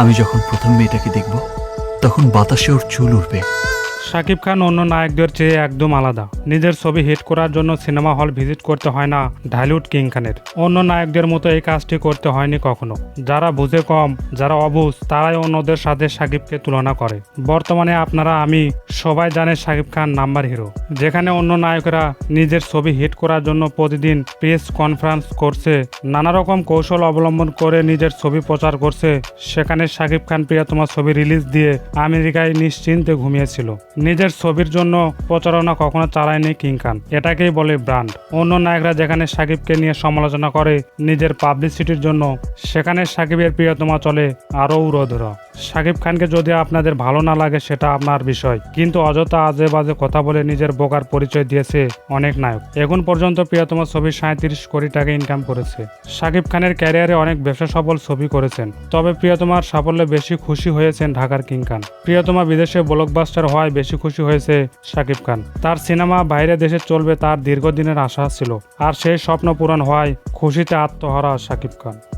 আমি যখন প্রথম মেয়েটাকে দেখব তখন বাতাসে ওর চুল উঠবে। শাকিব খান অন্য নায়কদের চেয়ে একদম আলাদা। নিজের ছবি হিট করার জন্য সিনেমা হল ভিজিট করতে হয় না ঢালিউড কিং খানের। অন্য নায়কদের মতো এই কাজটি করতে হয়নি কখনো। যারা বুঝে কম, যারা অবুঝ, তারাই অন্যদের সাথে শাকিবকে তুলনা করে। বর্তমানে আপনারা, আমি সবাই জানে শাকিব খান নাম্বার হিরো। যেখানে অন্য নায়করা নিজের ছবি হিট করার জন্য প্রতিদিন প্রেস কনফারেন্স করছে, নানা রকম কৌশল অবলম্বন করে নিজের ছবি প্রচার করছে। সেখানে শাকিব খান প্রিয়তমা ছবি রিলিজ দিয়ে আমেরিকায় নিশ্চিন্তে ঘুমিয়েছিল। নিজের ছবির জন্য প্রচারণা কখনো চালায়নি কিং খান। এটাকেই বলে ব্র্যান্ড। অন্য নায়করা যেখানে সাকিবকে নিয়ে সমালোচনা করে নিজের পাবলিসিটির জন্য, সেখানে সাকিবের প্রিয়তমা চলে আরও উড়োধরা সাকিব খানকে যদি আপনাদের ভালো না লাগে, সেটা আপনার বিষয়। কিন্তু অযথা আজে বাজে কথা বলে নিজের বোকার পরিচয় দিয়েছে অনেক নায়ক। এখন পর্যন্ত প্রিয়তমা ছবি সাঁত্রিশ কোটি টাকা ইনকাম করেছে। সাকিব খানের ক্যারিয়ারে অনেক ব্যবসা সফল ছবি করেছেন। তবে প্রিয়তমার সাফল্যে বেশি খুশি হয়েছেন ঢাকার কিং খান। প্রিয়তমা বিদেশে ব্লকবাস্টার হওয়ায় বেশি খুশি হয়েছে সাকিব খান। তার সিনেমা বাইরে দেশে চলবে তার দীর্ঘদিনের আশা ছিল। আর সেই স্বপ্ন পূরণ হওয়ায় খুশিতে আত্মহারা সাকিব খান।